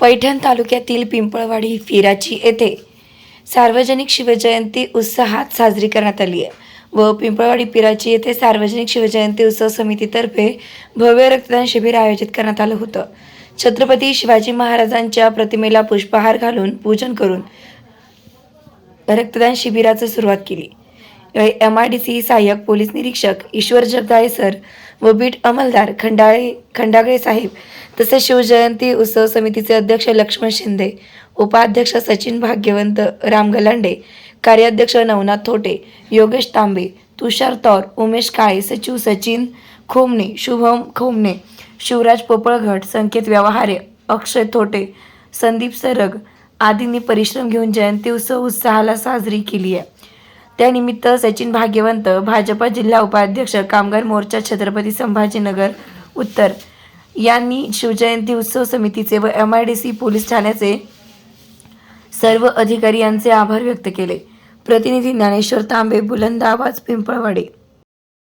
पैठण तालुक्यातील पिंपळवाडी फिराची येथे सार्वजनिक शिवजयंती उत्साहात साजरी करण्यात आली आहे. व पिंपळवाडी पिराची येथे सार्वजनिक शिवजयंती उत्सव समितीतर्फे भव्य रक्तदान शिबिर आयोजित करण्यात आलं होतं. छत्रपती शिवाजी महाराजांच्या प्रतिमेला पुष्पहार घालून पूजन करून रक्तदान शिबिराची सुरुवात केली. एम आय डी सी सहाय्यक पोलीस निरीक्षक ईश्वर जगदाळे सर व बीट अंमलदार खंडाळे खंडागळे साहेब तसेच शिवजयंती उत्सव समितीचे अध्यक्ष लक्ष्मण शिंदे उपाध्यक्ष सचिन भाग्यवंत राम गलांडे कार्याध्यक्ष नवनाथ थोटे योगेश तांबे तुषार तौर उमेश काळे सचिव सचिन खोमणे शुभम खोमणे शिवराज पोपळघट संकेत व्यवहारे अक्षय थोटे संदीप सरग आदींनी परिश्रम घेऊन जयंती उत्सव उत्साहाला साजरी केली आहे. त्यानिमित्त सचिन भाग्यवंत भाजपा जिल्हा उपाध्यक्ष कामगार मोर्चा छत्रपती संभाजीनगर उत्तर. यांनी शिवजयंती उत्सव समितीचे व M I D C police ठाण्याचे सर्व अधिकारी यांचे आभार व्यक्त केले. प्रतिनिधी ज्ञानेश्वर तांबे बुलंद आवाज पिंपळवाडी.